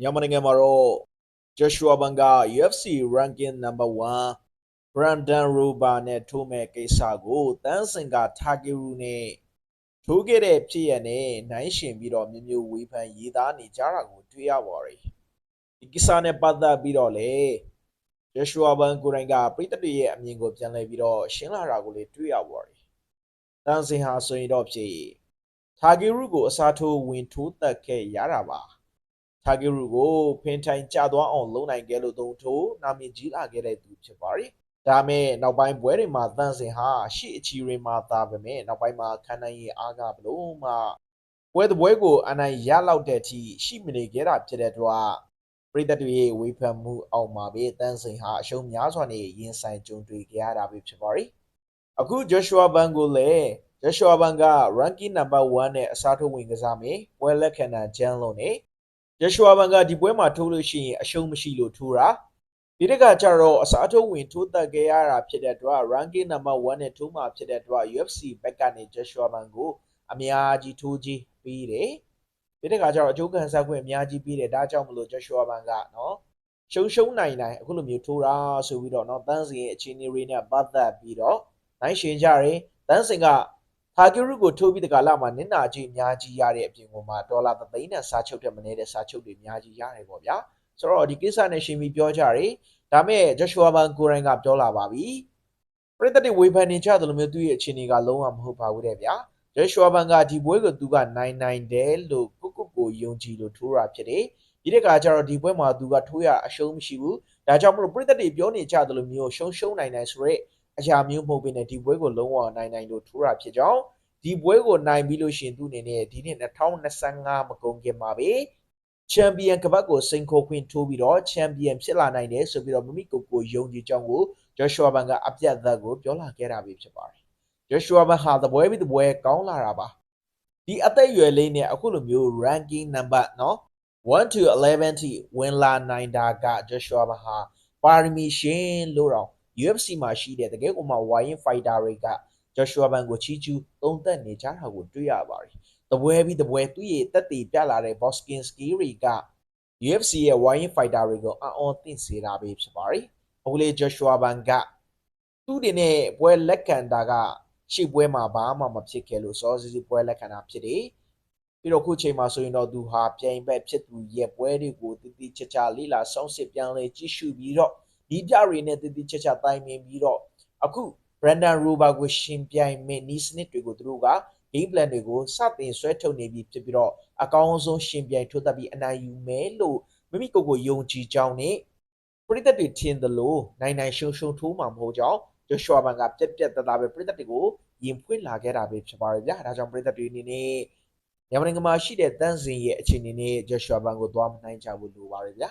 မြန်မာနိုင်ငံမှာတော့ Joshua Ban က UFC ranking number 1 Brandon Rober နဲ့ထိုးမဲ့ကိစ္စကိုတန်းစင်က Takeru နဲ့ထိုးခဲ့တဲ့ဖြစ်ရနဲ့နိုင်ရှင်ပြီးတော့မျိုးမျိုးဝေဖန်ရေးသားနေကြတာကိုတွေ့ရပါတယ်ဒီကိစ္စနဲ့ပတ်သက်ပြီးတော့လေ Joshua Ban ကိုယ်တိုင်ကပြည်သက်တွေရဲ့အမြင်ကိုပြန်လှည့်ပြီးတော့ရှင်းလာတာကိုလည်းတွေ့ရပါတယ်တန်းစင်ဟာဆိုရင်တော့ဖြစ် Takeru ကိုအစားထိုးဝင်ထိုးတက်ခဲ့ရတာပါ ထာဂီရူကိုဖင်ထိုင်ကြသွားအောင်လုပ်နိုင်ခဲ့လို့သုံးထိုးနာမည်ကြီးလာခဲ့တဲ့သူဖြစ်ပါတယ်။ဒါမဲ့နောက်ပိုင်းပွဲတွေမှာတန်စင်ဟာရှေ့အချီတွေမှာသာပဲမဲ့နောက်ပိုင်းမှာခံနိုင်ရည်အားကဘလို့မှပွဲတစ်ပွဲကိုအနိုင်ရလောက်တဲ့အထိရှိမနေခဲ့တာဖြစ်တဲ့အတွက်ပြည်သက်တွေရဲ့ဝေဖန်မှုအောက်မှာပဲတန်စင်ဟာအရှုံးများစွာနဲ့ရင်ဆိုင်ကြုံတွေ့ခဲ့ရတာပဲဖြစ်ပါတယ်။အခု Joshua Ban ကိုလည်း Joshua Ban က ranking number 1နဲ့အစားထိုးဝင်ကစားမယ်။ပွဲလက်ခံတာဂျန်လုံးနဲ့ Joshua Ban ကဒီပွဲမှာထိုးလို့ရှိရင်အရှုံးမရှိလို့ထိုးတာဒီတက်ကကြတော့အစားထိုးဝင်ထိုးတက်ခဲ့ရတာဖြစ်တဲ့အတွက် ranking number 1နဲ့ထိုးမှာဖြစ်တဲ့အတွက် UFC ဘက်ကနေ Joshua Ban ကိုအများကြီးထိုးကြီးပေးတယ်ဒီတက်ကကြတော့အကျိုးခံစားခွင့်အများကြီးပေးတယ်ဒါကြောင့်မလို့ Joshua Ban ကနော်ရှုံရှုံနိုင်နိုင်အခုလိုမျိုးထိုးတာဆိုပြီးတော့နော်တန်းစင်ရဲ့အခြေအနေတွေနဲ့ပတ်သက်ပြီးတော့နိုင်ရှင်ကြတယ်တန်းစင်က ဟာကီရုကိုထိုးပြီးတကလာမှာနင်နာကြီးအများကြီးရတဲ့အပြင်ကိုမှဒေါ်လာသသိန်းနဲ့စားချုပ်တဲ့မနေတဲ့စားချုပ်တွေအများကြီးရတယ်ပေါ့ဗျာဆိုတော့ဒီကိစ္စနဲ့ရှင်ပြီးပြောကြတယ်ဒါမဲ့ Joshua Ban ကိုရိုင်းကပြောလာပါပြီပရိသတ်တွေဝေဖန်နေကြတယ်လို့မျိုးသူ့ရဲ့အခြေအနေကလုံးဝမဟုတ်ပါဘူးတဲ့ဗျာ Joshua Ban ကဒီပွဲကိုသူကနိုင်နိုင်တယ်လို့ကိုကိုကိုယုံကြည်လို့ထိုးတာဖြစ်တယ်ဒီတစ်ခါကျတော့ဒီပွဲမှာသူကထိုးရအရှုံးမရှိဘူးဒါကြောင့်မလို့ပရိသတ်တွေပြောနေကြတယ်လို့မျိုးရှုံရှုံနိုင်နိုင်ဆိုရက် အရာမျိုးမဟုတ်ဘဲနဲ့ဒီပွဲကိုလုံးဝနိုင်နိုင်လို့ထိုးတာဖြစ်ကြောင်းဒီပွဲကိုနိုင်ပြီးလို့ရှိရင်သူ့အနေနဲ့ဒီနှစ်2025မကုန်ခင်မှာပဲချန်ပီယံကပတ်ကိုစိန်ခေါ်ခွင့်ထိုးပြီးတော့ချန်ပီယံဖြစ်လာနိုင်တယ်ဆိုပြီးတော့မမိကိုကိုယုံကြည်ကြောင်းကိုဂျော့ရှွာဘန်ကအပြတ်သက်ကိုပြောလာခဲ့တာပဲဖြစ်ပါတယ်ဂျော့ရှွာဘန်ဟာသပွဲပြီးသပွဲကောင်းလာတာပါဒီအသက်အရွယ်လေးနဲ့အခုလိုမျိုး ranking number နော်1 to 11ထိဝင်လာနိုင်တာကဂျော့ရှွာဘန်ဟာပါရမီရှင်လို့တော့ UFC မှာရှိတဲ့တကယ်ကိုမှဝိုင်း fighter တွေက Joshua Ban ကိုချီးကျူးသုံးသက်နေကြတာကိုတွေ့ရပါတယ်။တပွဲပြီးတပွဲသူ့ရဲ့တက်တည်ပြလာတဲ့ Boskinski တွေက UFC ရဲ့ Wine Fighter တွေကိုအံ့ဩသင့်စေတာပဲဖြစ်ပါတယ်။အခုလေ Joshua Ban ကသူ့အနေနဲ့ပွဲလက်ခံတာကရှေ့ပွဲမှာဘာမှမဖြစ်ခဲ့လို့စောစီစီပွဲလက်ခံတာဖြစ်တယ်။ပြီးတော့ခုချိန်မှာဆိုရင်တော့သူဟာပြိုင်ဘက်ဖြစ်သူရဲ့ပွဲတွေကိုတည်တည်ချာချာလေးလာစောင့်စစ်ပြန်လဲကြည့်ရှုပြီးတော့ ဒီပြတွေနဲ့တည်တည်ချာချာတိုင်ပင်ပြီးတော့အခု Brandon Rober ကိုရှင်ပြိုင်မဲ့နီးစနစ်တွေကိုသူတို့က game plan တွေကိုစတင်ဆွဲထုတ်နေပြီဖြစ်ပြီးတော့အကောင်းဆုံးရှင်ပြိုင်ထိုးသက်ပြီးအနိုင်ယူမယ်လို့မိမိကိုယ်ကိုယုံကြည်ကြောင်းနဲ့ပရိသတ်တွေထင်သလိုနိုင်နိုင်ရှုံရှုံထိုးမှာမဟုတ်ကြောင်း Joshua Ban ကပြက်ပြက်တသားပဲပရိသတ်တွေကိုရင်ဖွင့်လာခဲ့တာပဲဖြစ်ပါတယ်ဗျာဒါကြောင့်ပရိသတ်တွေအနေနဲ့မြန်မာနိုင်ငံမှာရှိတဲ့တန်းစင်ရဲ့အခြေအနေနဲ့ Joshua Ban ကိုသွားမနိုင်ကြဘူးလို့ပါတယ်ဗျာ